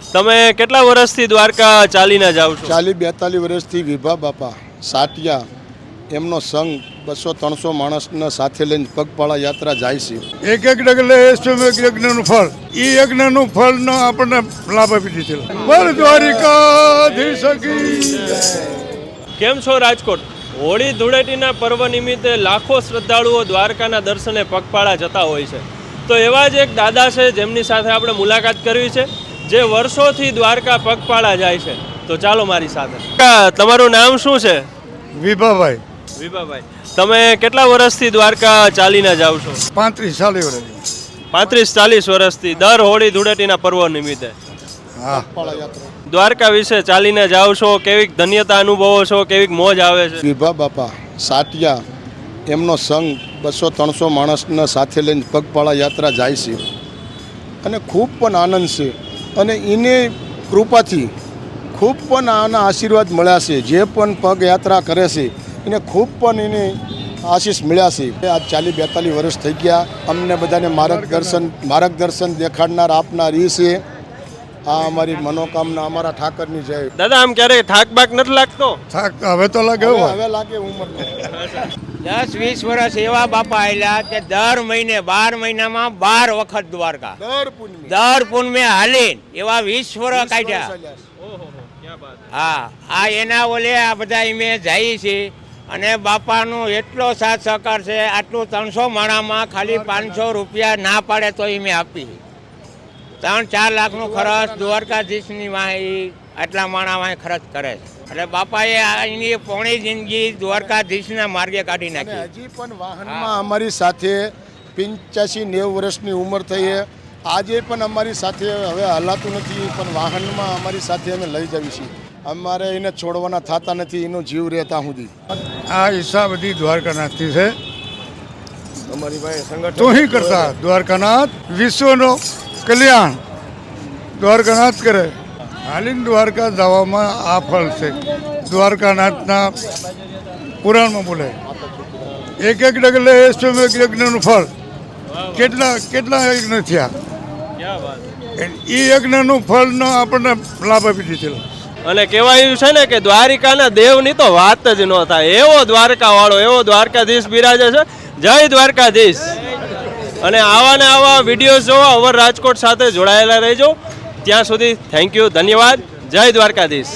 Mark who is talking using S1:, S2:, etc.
S1: તમે કેટલા વર્ષથી દ્વારકા ચાલીને જાઓ છો?
S2: ચાલી બેતાલીસ વર્ષથી વિભા બાપા સાટિયા એમનો સંઘ બસો ત્રણસો માણસને સાથે લઈને પગપાળા યાત્રા જાય છે.
S3: એક એક ડગલે એક યજ્ઞનું ફળ? એ યજ્ઞનું ફળનો આપણને લાભ આપી દીધેલો બોલ દ્વારિકાધીશ કી
S1: કેમ છો રાજકોટ? હોળી ધૂળેટીના પર્વ નિમિત્તે લાખો શ્રદ્ધાળુઓ દ્વારકાના દર્શને પગપાળા જતા હોય છે. તો એવા જ એક દાદા છે જેમની સાથે આપણે મુલાકાત કરવી છે. જે વર્ષોથી દ્વારકા પગપાળા જાય છે. તો ચાલો મારી સાથે. તમારું નામ શું છે?
S3: વિભાભાઈ.
S1: વિભાભાઈ તમે કેટલા વર્ષથી દ્વારકા ચાલીને જાઓ છો?
S3: પાંત્રીસ ચાલીસ વર્ષ
S1: પાંત્રીસ ચાલીસ વર્ષથી દર હોળી ધૂળેટીના પર્વ નિમિત્તે.
S3: હા.
S1: દ્વારકા વિશે ચાલીને જાઓ છો કેવીક ધન્યતા અનુભવો છો કેવીક મોજ આવે છે?
S2: વિભા બાપા સાટિયા એમનો સંઘ બસો ત્રણસો માણસને સાથે લઈને પગપાળા યાત્રા જાય છે. અને ખૂબ પણ આનંદ છે. અને એની કૃપાથી ખૂબ પણ આના આશીર્વાદ મળ્યા છે, જે પણ પગયાત્રા કરે છે, એને ખૂબ પણ એને આશીષ મળ્યા છે. આ ચાલીસ બેતાલીસ વર્ષ થઈ ગયા. અમને બધાને માર્ગદર્શન માર્ગદર્શન દેખાડનાર આપનાર એ છે. આ અમારી મનોકામના અમારા ઠાકરની જય.
S1: દાદા આમ ક્યારે થાક બાક નથી લાગતો?
S3: થાક હવે તો લાગે
S2: હવે લાગે ઉંમર
S4: દસ વીસ વર્ષ એવા બાપા આવેલા કે દર મહિને બાર મહિનામાં બાર વખત દ્વારકા.
S2: દર પૂનમે.
S4: દર પૂનમે હાલીન એવા વીસ વર્ષ કાઢ્યા. હા આ એના ઓલે આ બધા અમે જઈએ છીએ અને બાપાનો એટલો સાથ સહકાર છે આટલું ત્રણસો માણામાં ખાલી પાંચસો રૂપિયા ના પાડે તો અમે આપી. ત્રણ ચાર લાખનો ખર્ચ દ્વારકાધીશની વાંહે આટલા માણામાં ખર્ચ કરે છે. એટલે બાપાએ આ એની પોણી જિંદગી દ્વારકાધીશના માર્ગે કાઢી નાખી.
S2: હજી પણ વાહનમાં અમારી સાથે પંચ્યાસી નેવું વર્ષની ઉંમર થઈ છે. આજે પણ અમારી સાથે હવે હલાતું નથી પણ વાહનમાં અમારી સાથે અમે લઈ જવી છીએ. અમારે એને છોડવાના થતા નથી એનો જીવ રહેતા સુધી.
S3: આ હિસ્સા બધી દ્વારકાનાથથી છે.
S2: અમારી ભાઈ સંગઠન
S3: તો કરતા દ્વારકાનાથ વિશ્વનો કલ્યાણ દ્વારકાનાથ કરે. હાલીન દ્વારકા જવામાં આ ફળ છે. દ્વારકાનાથના પુરાણમાં બોલે. એક એક ડગલે એક યજ્ઞનું ફળ. કેટલા કેટલા યજ્ઞ થયા? એ યજ્ઞનું ફળનો આપણને લાભ આપી દીધેલો.
S1: અને કહેવાયું છે ને કે દ્વારિકાના દેવની તો વાત જ ન થાય. એવો દ્વારકા વાળો એવો દ્વારકાધીશ બિરાજે છે. જય દ્વારકાધીશ. અને આવા ને આવા વીડિયો જોવા અવર રાજકોટ સાથે જોડાયેલા રહેજો. ત્યાં સુધી થેન્ક યુ ધન્યવાદ. જય દ્વારકાધીશ.